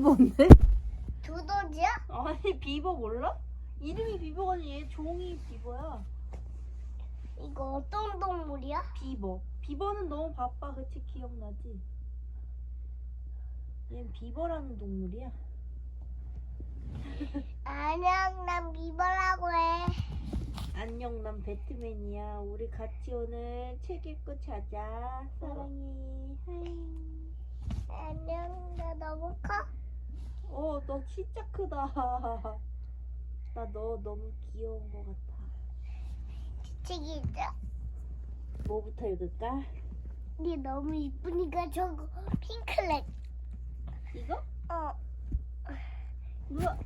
비버인데? 두더지야? 아니 비버 몰라? 이름이 비버가 아니라 얘 종이 비버야. 이거 어떤 동물이야? 비버. 비버는 너무 바빠. 그치 기억나지? 얘는 비버라는 동물이야. 안녕, 난 비버라고 해. 안녕 난 배트맨이야. 우리 같이 오늘 책 읽고 자자. 사랑해. 하이. 안녕, 나 너무 커. 어, 너 진짜 크다. 나 너 너무 귀여운 것 같아. 있어? 뭐부터 읽을까? 네 너무 이쁘니까 저거 핑클색. 이거? 어, 우와.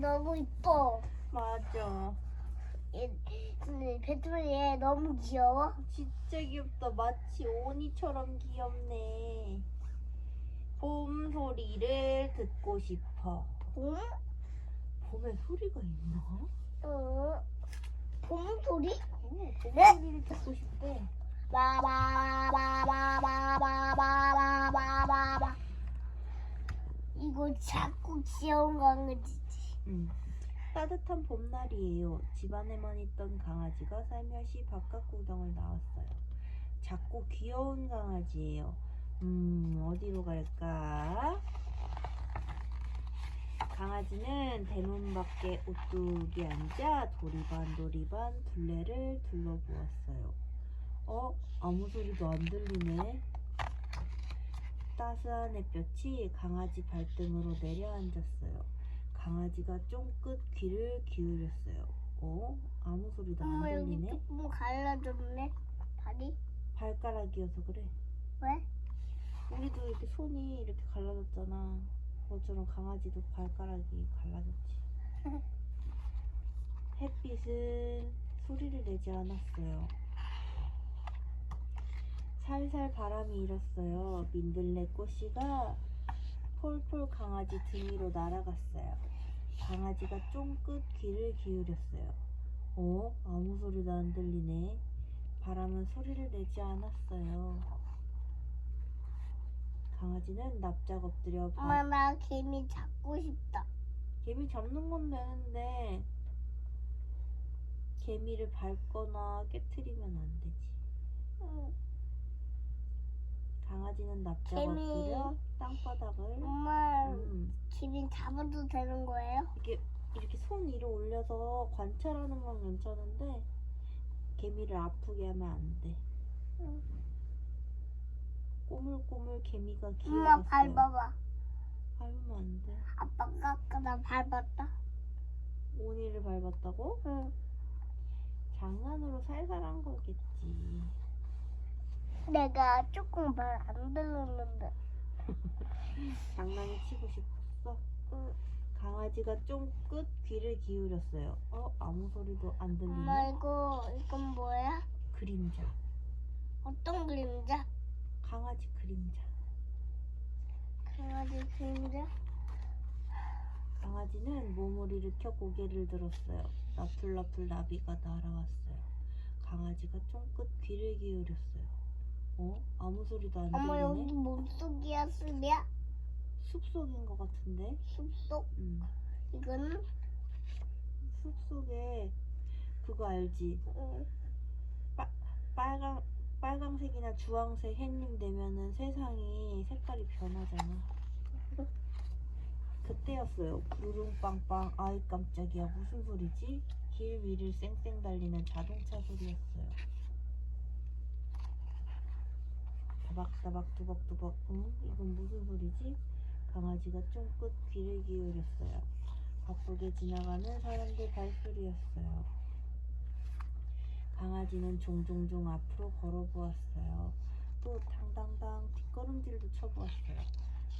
너무 이뻐. 맞아. 얘, 근데 배트맨 얘 너무 귀여워. 진짜 귀엽다. 마치 오니처럼 귀엽네. 봄 소리를 듣고 싶어. 응? 봄에 소리가 있나? 응. 봄 소리? 어, 봄 네? 소리를 듣고 싶대. 바바바바바바바바바바바. 이거 자꾸 귀여운 강아지지. 음. 따뜻한 봄날이에요. 집안에만 있던 강아지가 살며시 바깥 구경을 나왔어요. 작고 귀여운 강아지예요. 음, 어디로 갈까? 강아지는 대문 밖에 오뚝이 앉아 도리반 도리반 둘레를 둘러보았어요. 어? 아무 소리도 안 들리네. 따스한 햇볕이 강아지 발등으로 내려앉았어요. 강아지가 쫑긋 귀를 기울였어요. 어? 아무 소리도 안 엄마 여기 들리네. 조금 갈라졌네. 다리? 발가락이어서 그래. 왜? 우리도 이렇게 손이 이렇게 갈라졌잖아. 그것처럼 강아지도 발가락이 갈라졌지. 햇빛은 소리를 내지 않았어요. 살살 바람이 일었어요. 민들레 꽃씨가 폴폴 강아지 등 위로 날아갔어요. 강아지가 쫑긋 귀를 기울였어요. 어? 아무 소리도 안 들리네. 바람은 소리를 내지 않았어요. 강아지는 납작 엎드려 바- 엄마 나 개미 잡고 싶다. 개미 잡는 건 되는데 개미를 밟거나 깨트리면 안 되지. 응. 강아지는 납작 개미. 엎드려 땅바닥을 엄마 음, 개미 잡아도 되는 거예요? 이렇게 이렇게 손 위로 올려서 관찰하는 건 괜찮은데 개미를 아프게 하면 안 돼. 응. 꼬물꼬물 개미가 엄마 기어갔어요. 밟아봐. 밟으면 안 돼. 아빠가 아까 나 밟았다. 오니를 밟았다고? 응. 장난으로 살살한 거겠지. 내가 조금 말 안 들었는데. 장난이 치고 싶었어? 응. 강아지가 쫑긋 귀를 기울였어요. 어? 아무 소리도 안 엄마 들리네? 이거 이건 뭐야? 그림자. 어떤 그림자? 강아지 그림자. 강아지 그림자? 강아지는 몸을 일으켜 고개를 들었어요. 나풀나풀 나비가 날아왔어요. 강아지가 쫑긋 귀를 기울였어요. 어? 아무 소리도 안 엄마 여기 들리네? 몸속이야 숲이야? 숲속인 것 같은데? 숲속? 음. 이거는? 숲속에 그거 알지? 응. 빨강 빨강색이나 주황색 햇님 되면은 세상이 색깔이 변하잖아. 그때였어요. 부릉빵빵 아이 깜짝이야 무슨 소리지? 길 위를 쌩쌩 달리는 자동차 소리였어요. 다박다박 두벅두벅 응? 이건 무슨 소리지? 강아지가 쫑긋 귀를 기울였어요. 바쁘게 지나가는 사람들 발소리였어요. 강아지는 종종종 앞으로 걸어보았어요. 또 당당당 뒷걸음질도 쳐보았어요.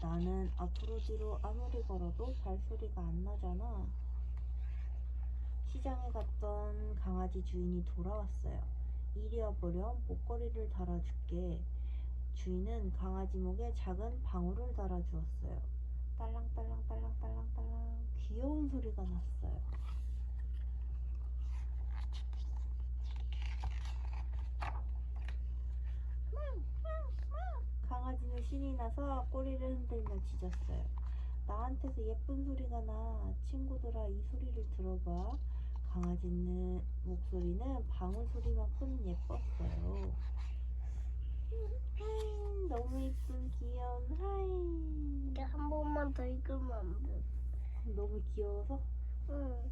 나는 앞으로 뒤로 아무리 걸어도 발소리가 안 나잖아. 시장에 갔던 강아지 주인이 돌아왔어요. 이리 와보렴 목걸이를 달아줄게. 주인은 강아지 목에 작은 방울을 달아주었어요. 딸랑딸랑딸랑딸랑딸랑 귀여운 소리가 났어요. 강아지는 신이 나서 꼬리를 흔들며 짖었어요. 나한테서 예쁜 소리가 나. 친구들아, 이 소리를 들어봐. 강아지는 목소리는 방울 소리만큼 예뻤어요. 하이, 너무 예쁜 귀여운 하이. 한 번만 더 읽으면 안 돼. 너무 귀여워서 응.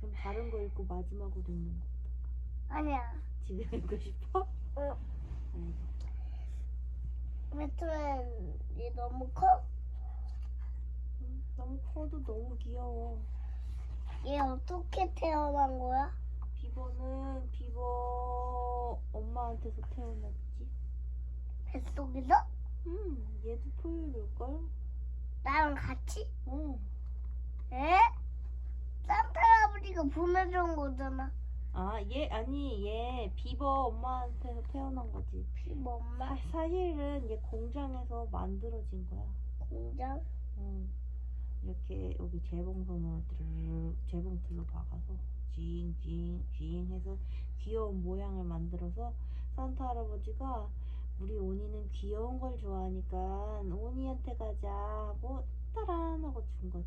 그럼 다른 거 읽고 마지막으로 읽는 거. 아니야. 지금 읽고 싶어? 응. 알겠어. 배트맨 얘 너무 커? 음, 너무 커도 너무 귀여워. 얘 어떻게 태어난 거야? 비버는 비버 엄마한테서 태어났지. 뱃속에서? 음, 얘도 포유류일걸? 나랑 같이? 응. 에? 산타 할아버지가 보내준 거잖아. 아, 얘 아니 얘 비버 엄마한테서 태어난 거지. 피부 엄마 사, 사실은 얘 공장에서 만들어진 거야. 공장? 응. 이렇게 여기 재봉선으로 드르륵 재봉틀로 박아서 쥐잉쥐잉 해서 귀여운 모양을 만들어서 산타 할아버지가 우리 오니는 귀여운 걸 좋아하니까 오니한테 가자 하고 따란 하고 준 거지.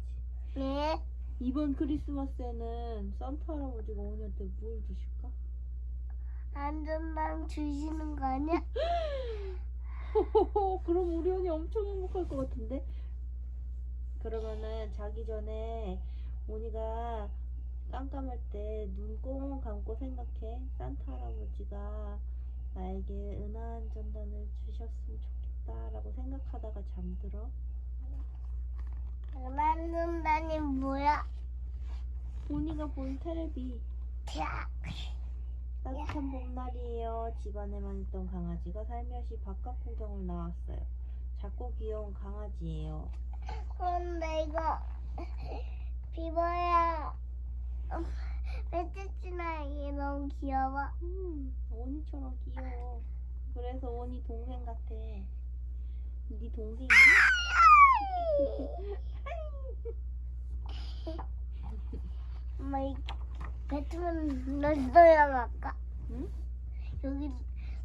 네. 이번 크리스마스에는 산타 할아버지가 오니한테 뭘 주실까? 안전당 주시는 거 아니야? 호호호 그럼 우리 언니 엄청 행복할 것 같은데 그러면은 자기 전에 오니가 깜깜할 때 눈 꽁 감고 생각해 산타 할아버지가 나에게 은하한 전단을 주셨으면 좋겠다라고 생각하다가 잠들어 안전당이 뭐야? 오니가 본 테레비 자, 따뜻한 봄날이에요 집안에만 있던 강아지가 살며시 바깥 구경을 나왔어요 작고 귀여운 강아지예요 그런데 이거 비버야. 배트치나 얘 너무 귀여워. 음, 오니처럼 귀여워. 그래서 오니 동생 같아. 네 동생이야? 엄마 이 배트맨 넣어야 할까? 응? 여기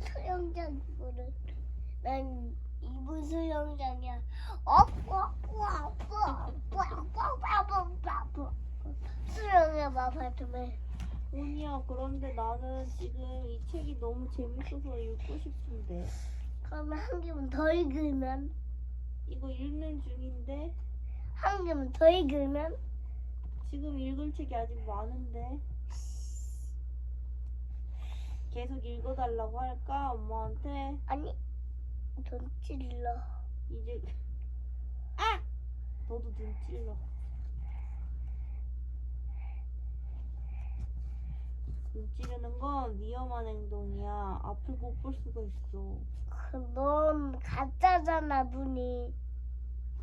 수영장으로 난 이분 수영장이야. 어빠 어빠 어빠 어빠 어빠 어빠 수영해봐 배트맨. 언니야 그런데 나는 지금 이 책이 너무 재밌어서 읽고 싶은데. 그러면 한 개만 더 읽으면. 이거 읽는 중인데 한 개만 더 읽으면 지금 읽을 책이 아직 많은데. 계속 읽어달라고 할까? 엄마한테? 아니 돈 찔러. 이제 아! 너도 눈 찔러. 눈 찌르는 건 위험한 행동이야. 앞을 못 볼 수가 있어. 그넌 가짜잖아 눈이.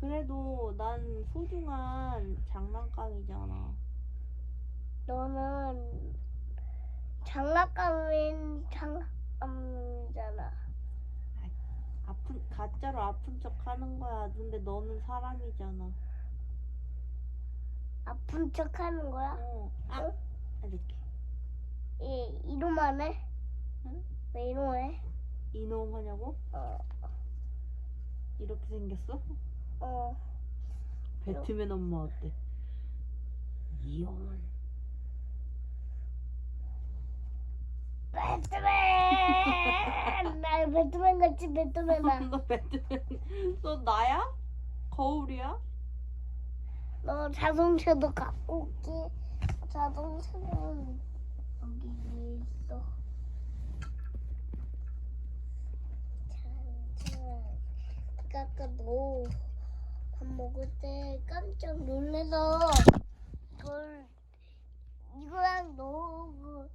그래도 난 소중한 장난감이잖아. 너는 장난감인 장난감이잖아. 아픈 가짜로 아픈 척 하는 거야. 근데 너는 사람이잖아. 아픈 척 하는 거야? 어. 아, 응? 이렇게. 이 이놈만 해? 응? 왜 이놈해? 이놈 하냐고? 어, 이렇게 생겼어? 어. 배트맨 엄마 어때? 이용은 배트맨! 나 배트맨 같이 배트맨아. 너 배트맨 너 나야? 거울이야? 너 자동차도 갖고 올게. 자동차는 여기 있어. 잠시만. 아까 너밥 먹을 때 깜짝 놀래서 널 이거랑 너널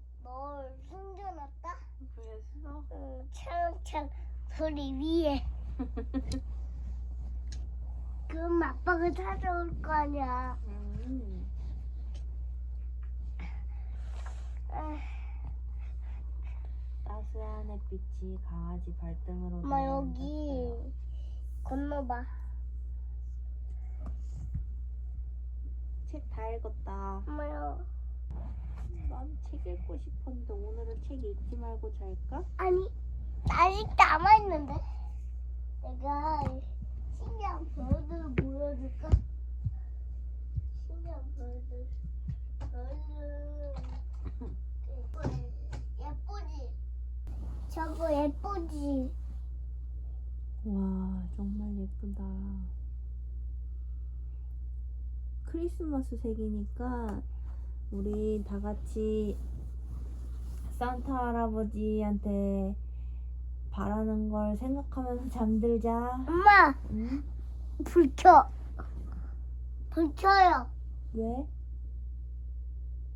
숨겨놨다. 그랬어? 응, 차창 소리 위에. 그럼 아빠가 찾아올 거 아니야. 음. 따스한 햇빛이 강아지 발등으로 엄마 여기 건너봐. 책 다 읽었다. 엄마 여 난 책 읽고 싶었는데 오늘은 책 읽지 말고 잘까? 아니 아직 남아 있는데. 내가 신기한 별들을 보여줄까? 신기한 별들. 별들. 예쁘지? 저거 예쁘지? 와, 정말 예쁘다. 크리스마스 색이니까 우리 다 같이 산타 할아버지한테 바라는 걸 생각하면서 잠들자. 엄마! 응? 불 켜. 불 켜요. 왜?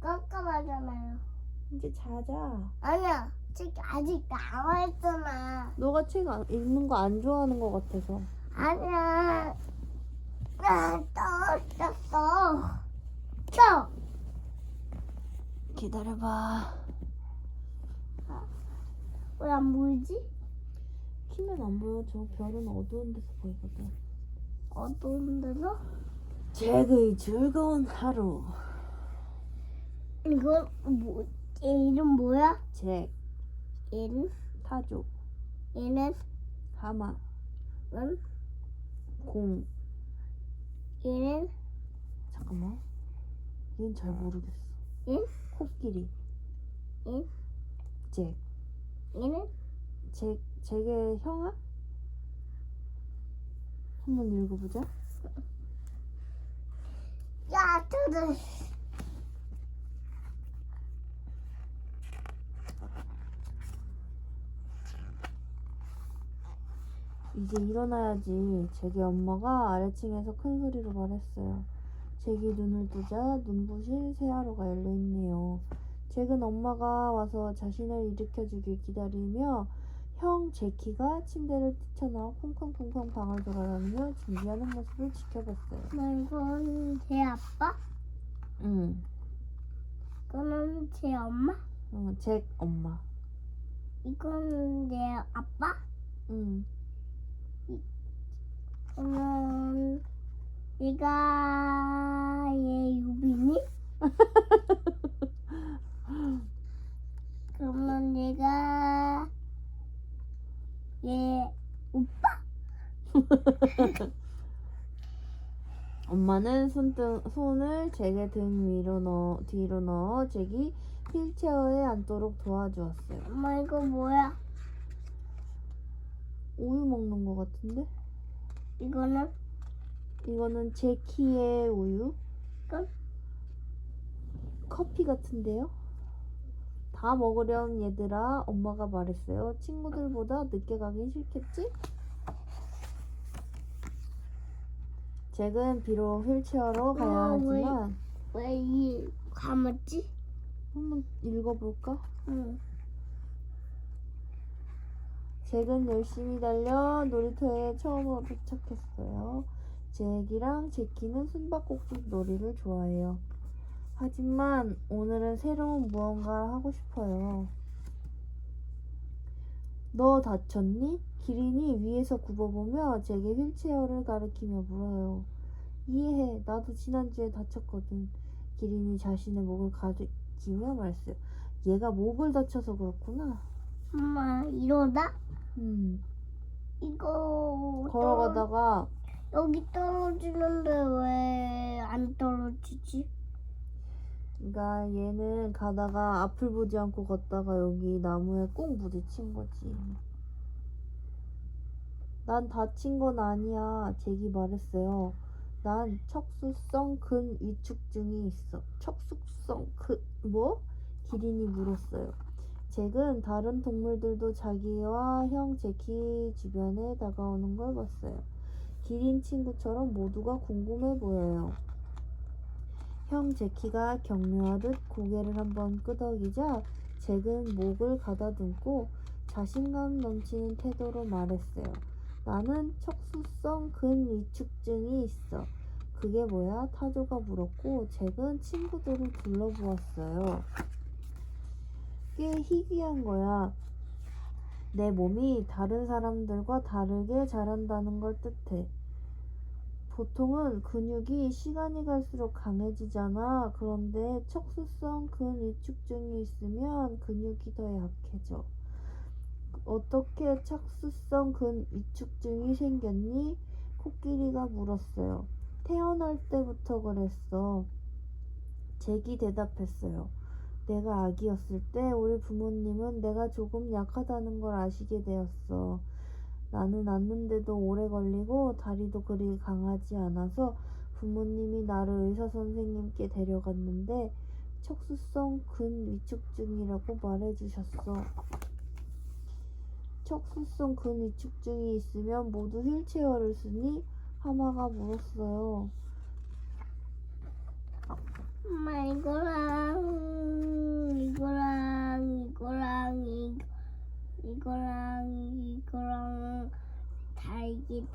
깜깜하잖아요. 이제 자자. 아니야, 책 아직 남아있잖아. 너가 책 안- 읽는 거 안 좋아하는 것 같아서. 아니야. 나 떨어졌어. 켜. 기다려봐. 왜안 보이지? 키면 안 보여. 저 별은 어두운 데서 보이거든. 어두운 데서? 잭의 즐거운 하루. 이거 뭐? 얘 이름 뭐야? 잭, 얘는? 타조, 얘는? 하마, 응? 공. 얘는? 잠깐만. 얘는 잘 모르겠어. 얘? 코끼리, 얘? 잭. 얘는? 잭, 잭의 형아? 한번 읽어보자. 야, 저들. 이제 일어나야지. 잭의 엄마가 아래층에서 큰 소리로 말했어요. 잭이 눈을 뜨자 눈부신 새하루가 열려있네요. 잭은 엄마가 와서 자신을 일으켜주길 기다리며 형 제키가 침대를 뛰쳐나와 쿵쾅쿵쾅 방을 돌아다니며 준비하는 모습을 지켜봤어요. 나 이건 제 아빠? 응, 이거는 제 엄마? 응, 잭 엄마. 이거는 내 아빠? 응, 그러면 얘가 얘 유빈이? 그러면 얘가 얘 오빠? 엄마는 손등, 손을 잭의 등 위로 넣어, 뒤로 넣어 잭이 휠체어에 앉도록 도와주었어요. 엄마 이거 뭐야? 우유 먹는 것 같은데? 이거는 이거는 제키의 우유? 끝? 커피 같은데요? 다 먹으렴 얘들아 엄마가 말했어요. 친구들보다 늦게 가긴 싫겠지? 잭은 비록 휠체어로 가야 어, 왜- 하지만 왜이 감았지? 한번 읽어볼까? 응. 잭은 열심히 달려 놀이터에 처음으로 도착했어요. 잭이랑 제키는 숨바꼭질 놀이를 좋아해요. 하지만 오늘은 새로운 무언가를 하고 싶어요. 너 다쳤니? 기린이 위에서 굽어보며 잭의 휠체어를 가리키며 물어요. 이해해. 나도 지난주에 다쳤거든. 기린이 자신의 목을 가리키며 말했어요. 얘가 목을 다쳐서 그렇구나. 엄마 이러다? 음. 이거 걸어가다가 떨어- 여기 떨어지는데 왜 안 떨어지지? 그러니까 얘는 가다가 앞을 보지 않고 걷다가 여기 나무에 꼭 부딪힌 거지. 난 다친 건 아니야. 잭이 말했어요. 난 척수성 근위축증이 있어. 척수성 근 뭐? 기린이 물었어요. 잭은 다른 동물들도 자기와 형 제키 주변에 다가오는 걸 봤어요. 기린 친구처럼 모두가 궁금해 보여요. 형 제키가 격려하듯 고개를 한번 끄덕이자 잭은 목을 가다듬고 자신감 넘치는 태도로 말했어요. 나는 척수성 근위축증이 있어. 그게 뭐야? 타조가 물었고 잭은 친구들을 둘러보았어요. 꽤 희귀한 거야. 내 몸이 다른 사람들과 다르게 자란다는 걸 뜻해. 보통은 근육이 시간이 갈수록 강해지잖아. 그런데 척수성 근위축증이 있으면 근육이 더 약해져. 어떻게 척수성 근위축증이 생겼니? 코끼리가 물었어요. 태어날 때부터 그랬어. 잭이 대답했어요. 내가 아기였을 때 우리 부모님은 내가 조금 약하다는 걸 아시게 되었어. 나는 낳는데도 오래 걸리고 다리도 그리 강하지 않아서 부모님이 나를 의사 선생님께 데려갔는데 척수성 근위축증이라고 말해주셨어. 척수성 근위축증이 있으면 모두 휠체어를 쓰니 하마가 물었어요. 엄마 이거랑 이거랑 이거랑 이 이거랑 이거랑 다 이게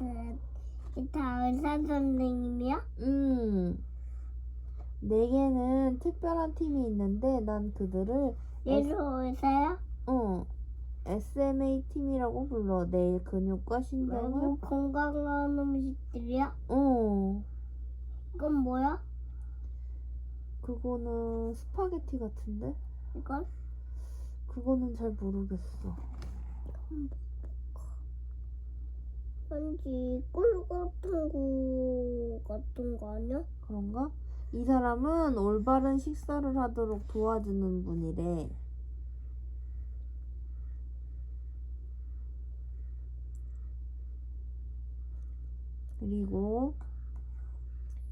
다다 의사 선생님이야? 음. 내게는 특별한 팀이 있는데 난 그들을 얘도 의사야? 어 SMA 팀이라고 불러. 내일 근육과 신경을 너무 건강한 음식들이야? 어 이건 뭐야? 그거는 스파게티 같은데? 이건? 그거는 잘 모르겠어. 왠지 꿀 같은 거 같은 거 아니야? 그런가? 이 사람은 올바른 식사를 하도록 도와주는 분이래. 그리고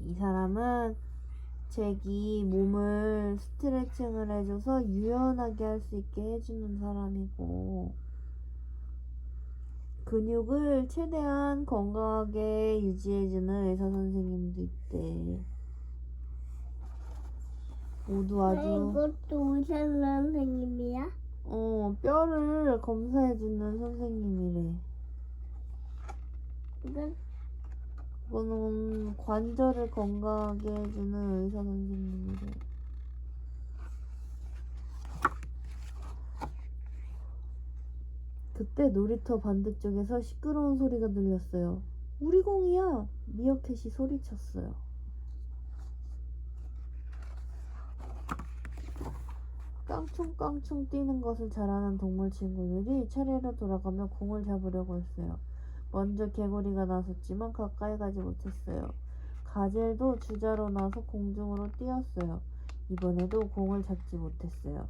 이 사람은 잭이 몸을 스트레칭을 해줘서 유연하게 할 수 있게 해주는 사람이고 근육을 최대한 건강하게 유지해주는 의사 선생님도 있대. 모두 아주 이것도 의사 선생님이야? 어 뼈를 검사해주는 선생님이래. 이건 그거는 관절을 건강하게 해주는 의사 선생님이래. 그때 놀이터 반대쪽에서 시끄러운 소리가 들렸어요. 우리 공이야! 미어캣이 소리쳤어요. 깡충깡충 뛰는 것을 잘하는 동물 친구들이 차례로 돌아가며 공을 잡으려고 했어요. 먼저 개구리가 나섰지만 가까이 가지 못했어요. 가젤도 주자로 나서 공중으로 뛰었어요. 이번에도 공을 잡지 못했어요.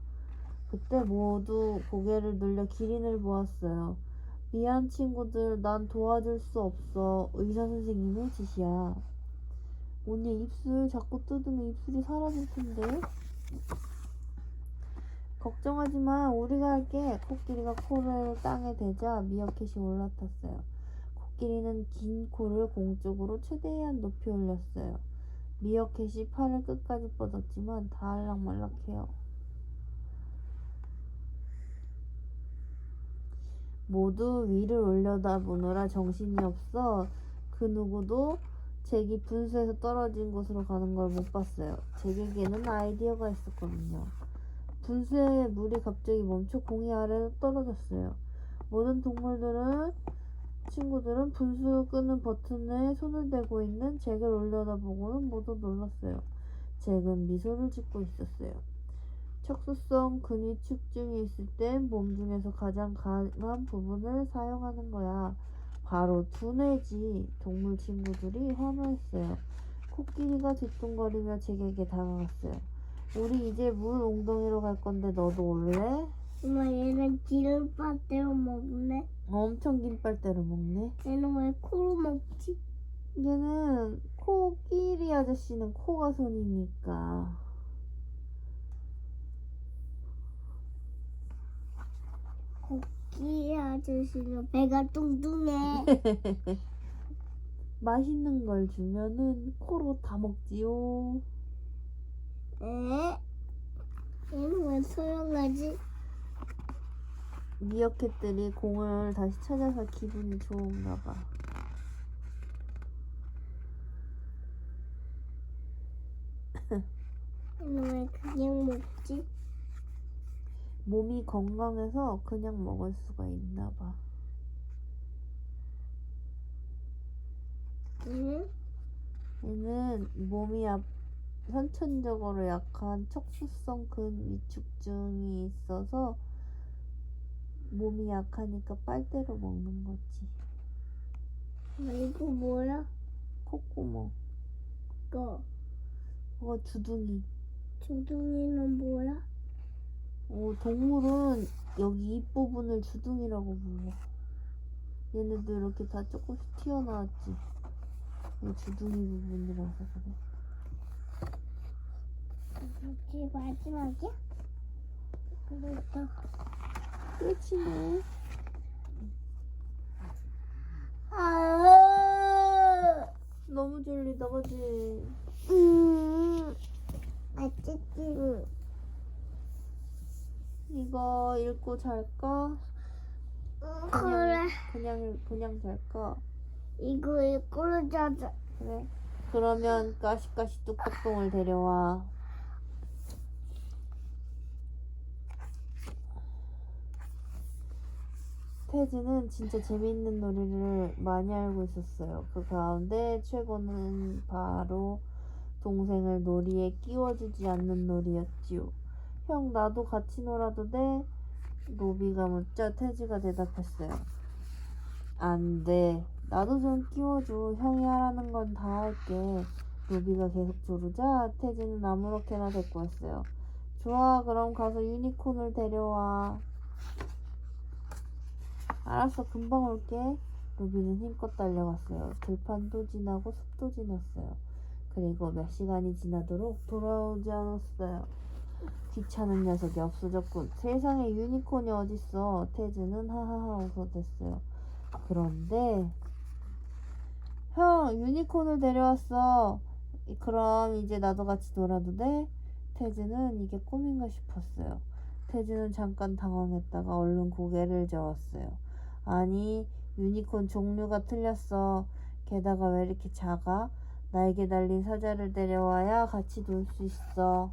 그때 모두 고개를 늘려 기린을 보았어요. 미안 친구들, 난 도와줄 수 없어. 의사 선생님의 짓이야. 언니 입술 자꾸 뜯으면 입술이 사라질 텐데. 걱정하지 마. 우리가 할게. 코끼리가 코를 땅에 대자 미어캣이 올라탔어요. 코끼리는 긴 코를 공 쪽으로 최대한 높이 올렸어요. 미어캣이 팔을 끝까지 뻗었지만 다 알락말락해요. 모두 위를 올려다보느라 정신이 없어 그 누구도 잭이 분수에서 떨어진 곳으로 가는 걸 못 봤어요. 잭에게는 아이디어가 있었거든요. 분수에 물이 갑자기 멈춰 공이 아래로 떨어졌어요. 모든 동물들은 친구들은 분수 끄는 버튼에 손을 대고 있는 잭을 올려다보고는 모두 놀랐어요. 잭은 미소를 짓고 있었어요. 척수성 근위 축증이 있을 땐 몸 중에서 가장 강한 부분을 사용하는 거야. 바로 두뇌지. 동물 친구들이 환호했어요. 코끼리가 뒷동거리며 잭에게 다가갔어요. 우리 이제 물 웅덩이로 갈 건데 너도 올래? 엄마 얘는 기름밥대로 먹네. 엄청 긴 빨대로 먹네. 얘는 왜 코로 먹지? 얘는 코끼리 아저씨는 코가 손이니까. 이 아저씨는 배가 뚱뚱해. 맛있는 걸 주면은 코로 다 먹지요. 에? 얘는 왜 소용하지? 미어캣들이 공을 다시 찾아서 기분이 좋은가 봐. 왜 그냥 먹지? 몸이 건강해서 그냥 먹을 수가 있나 봐. 얘는 얘는 몸이 약- 선천적으로 약한 척수성 근위축증이 있어서 몸이 약하니까 빨대로 먹는 거지. 아, 이거 뭐야? 콧구멍. 이거 그거 주둥이. 주둥이는 뭐야? 어, 동물은 여기 입 부분을 주둥이라고 불러. 얘네도 이렇게 다 조금씩 튀어나왔지. 이 주둥이 부분이라서 그래. 이게 마지막이야? 그래도 끝이네. 아, 너무 졸리다, 그지? 음, 맛있지. 이거 읽고 잘까? 그래. 그냥, 읽- 그냥 잘까? 이거 이걸로 자자. 그래. 그러면 까시까시 뚝딱똥을 데려와. 태즈는 진짜 재미있는 놀이를 많이 알고 있었어요. 그 가운데 최고는 바로 동생을 놀이에 끼워주지 않는 놀이였지요. 형, 나도 같이 놀아도 돼? 로비가 묻자 태즈가 대답했어요. 안 돼. 나도 좀 끼워줘. 형이 하라는 건 다 할게. 로비가 계속 조르자 태즈는 아무렇게나 데리고 왔어요. 좋아, 그럼 가서 유니콘을 데려와. 알았어, 금방 올게. 로비는 힘껏 달려갔어요. 들판도 지나고 숲도 지났어요. 그리고 몇 시간이 지나도록 돌아오지 않았어요. 귀찮은 녀석이 없어졌군. 세상에 유니콘이 어딨어. 태즈는 하하하 웃어댔어요. 그런데 형 유니콘을 데려왔어. 그럼 이제 나도 같이 놀아도 돼? 태즈는 이게 꿈인가 싶었어요. 태즈는 잠깐 당황했다가 얼른 고개를 저었어요. 아니 유니콘 종류가 틀렸어. 게다가 왜 이렇게 작아? 날개 달린 사자를 데려와야 같이 놀 수 있어.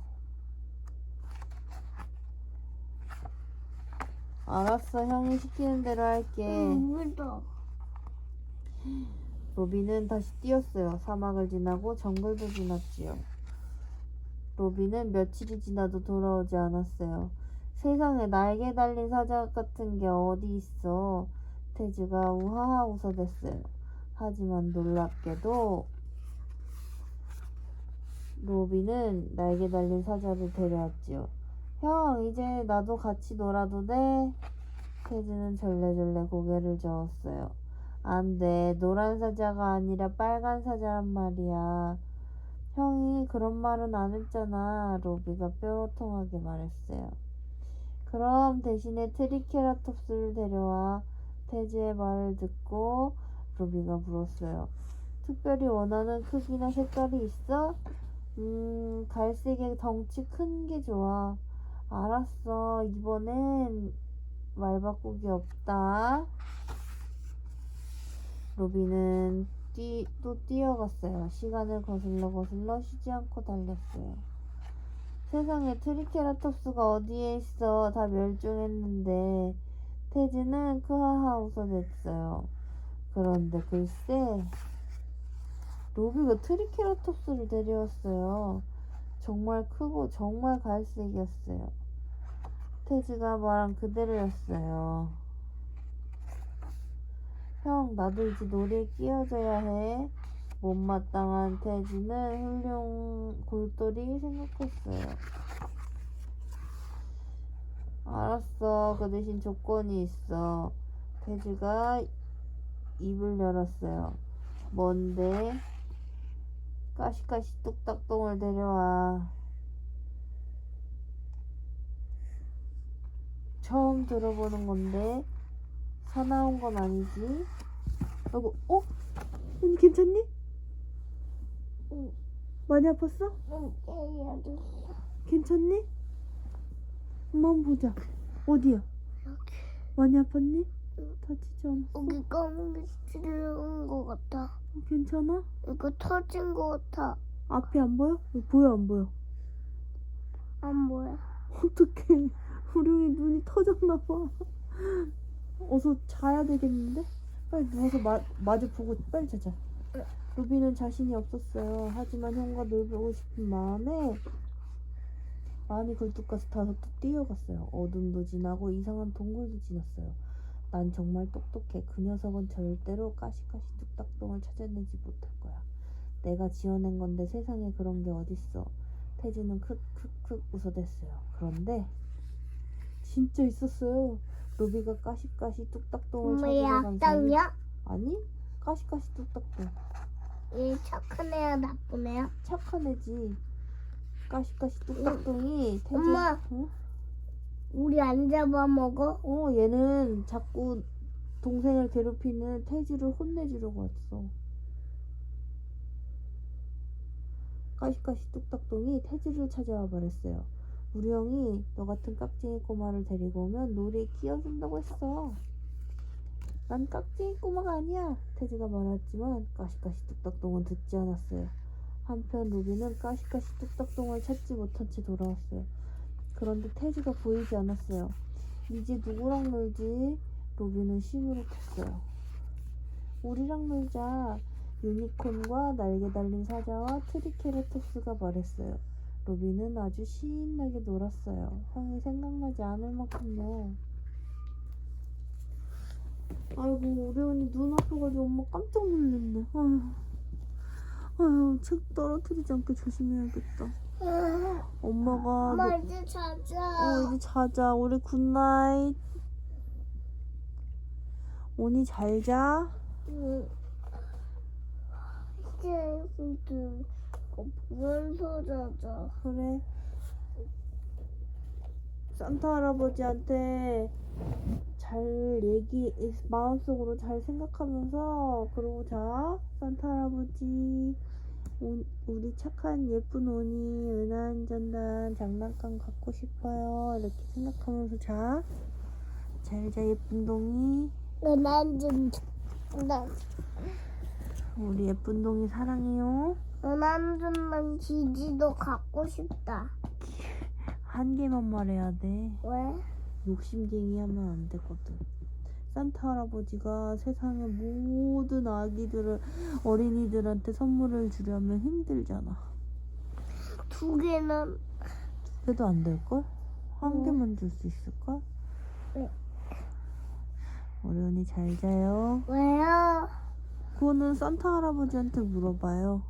알았어, 형이 시키는 대로 할게. 로비는 다시 뛰었어요. 사막을 지나고 정글도 지났지요. 로비는 며칠이 지나도 돌아오지 않았어요. 세상에 날개 달린 사자 같은 게 어디 있어? 태즈가 우하하 웃어댔어요. 하지만 놀랍게도 로비는 날개 달린 사자를 데려왔지요. 형, 이제 나도 같이 놀아도 돼? 태즈는 절레절레 고개를 저었어요. 안 돼. 노란 사자가 아니라 빨간 사자란 말이야. 형이 그런 말은 안 했잖아. 로비가 뾰로통하게 말했어요. 그럼 대신에 트리케라톱스를 데려와. 태즈의 말을 듣고 로비가 물었어요. 특별히 원하는 크기나 색깔이 있어? 음, 갈색에 덩치 큰 게 좋아. 알았어. 이번엔 말 바꾸기 없다. 로비는 뛰, 또 뛰어갔어요. 시간을 거슬러 거슬러 쉬지 않고 달렸어요. 세상에 트리케라톱스가 어디에 있어? 다 멸종했는데. 태즈는 크하하 웃어댔어요. 그런데 글쎄, 로비가 트리케라톱스를 데려왔어요. 정말 크고 정말 갈색이었어요. 태즈가 말한 그대로였어요. 형, 나도 이제 놀이에 끼워줘야 해. 못마땅한 태즈는 훌륭 골똘히 생각했어요. 알았어. 그 대신 조건이 있어. 태즈가 입을 열었어요. 뭔데? 까시까시 뚝딱똥을 데려와. 처음 들어보는 건데 사나운 건 아니지? 아이고, 어? 언니 괜찮니? 응. 많이 아팠어? 응. 괜찮니? 한번 보자. 어디야? 이렇게. 많이 아팠니? 응. 다치지 않았어? 여기 검은 게 들어온 것 같아. 어, 괜찮아? 이거 터진 것 같아. 앞이 안 보여? 어, 보여 안 보여? 안 보여. 어떡해 우리 눈이 터졌나 봐 어서 자야 되겠는데? 빨리 누워서 마, 마주 보고 빨리 자자 루비는 자신이 없었어요 하지만 형과 놀고 싶은 마음에 마음이 굴뚝 가서 다섯 뚝 뛰어갔어요 어둠도 지나고 이상한 동굴도 지났어요 난 정말 똑똑해 그 녀석은 절대로 까시까시 뚝딱똥을 찾아내지 못할 거야 내가 지어낸 건데 세상에 그런 게 어딨어 태즈는 크크크 웃어댔어요. 그런데 진짜 있었어요. 로비가 까시까시 뚝딱똥을 엄마의 찾으러 간 사이? 아니 까시까시 뚝딱똥 얘 착한 애야 나쁜 애야? 착한 애지. 까시까시 뚝딱똥이 태지. 엄마. 어? 우리 안 잡아먹어? 어 얘는 자꾸 동생을 괴롭히는 태지를 혼내주려고 왔어. 까시까시 뚝딱똥이 태지를 찾아와 버렸어요. 우리 형이 너 같은 깍쟁이 꼬마를 데리고 오면 놀이에 끼워준다고 했어. 난 깍쟁이 꼬마가 아니야. 태지가 말했지만 까시까시 뚝딱똥은 듣지 않았어요. 한편 루비는 까시까시 뚝딱똥을 찾지 못한 채 돌아왔어요. 그런데 태지가 보이지 않았어요. 이제 누구랑 놀지? 로비는 시무룩했어요. 우리랑 놀자. 유니콘과 날개 달린 사자와 트리케라톱스가 말했어요. 로비는 아주 신나게 놀았어요. 형이 생각나지 않을 만큼요. 아이고 우리 언니 눈 아파가지고 엄마 깜짝 놀랐네. 아휴, 아휴 책 떨어뜨리지 않게 조심해야겠다. 엄마가 엄마 너- 이제 자자. 어 이제 자자 우리 굿나잇 오니 잘 자 응. 이제 근데 보면서 자자. 그래 산타 할아버지한테 잘 얘기 마음속으로 잘 생각하면서 그러고 자 산타 할아버지 오- 우리 착한 예쁜 오니 은한 전단 장난감 갖고 싶어요 이렇게 생각하면서 자 잘자 예쁜 동이 은한준 난 우리 예쁜 동이 사랑해요. 은한준만 기지도 갖고 싶다. 한 개만 말해야 돼. 왜? 욕심쟁이 하면 안 되거든. 산타 할아버지가 세상의 모든 아기들을 어린이들한테 선물을 주려면 힘들잖아. 두 개는 그래도 안 될걸? 한 어. 개만 줄 수 있을걸? 응. 우리 언니 잘 자요. 왜요? 그거는 산타 할아버지한테 물어봐요.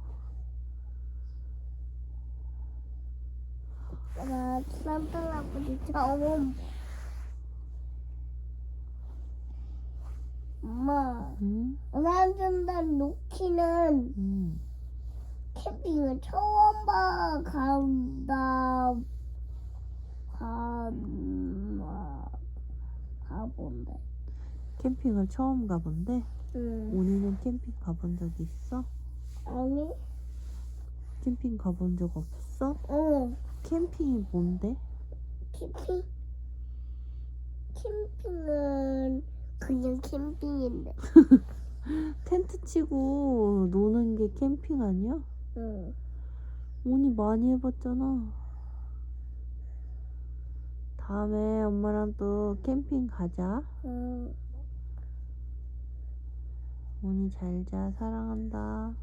나 산타 할아버지 처음 엄마 응? 은한준단 놓기는 응. 캠핑을 처음 봐 간다 간다 가본데 캠핑을 처음 가본데 응 오니는 캠핑 가본 적 있어? 아니 캠핑 가본 적 없어? 어 캠핑이 뭔데? 캠핑 캠핑은 그냥 캠핑인데 텐트 치고 노는 게 캠핑 아니야? 응 오니 많이 해봤잖아. 다음에 엄마랑 또 캠핑 가자. 응. 오니 잘 자. 사랑한다.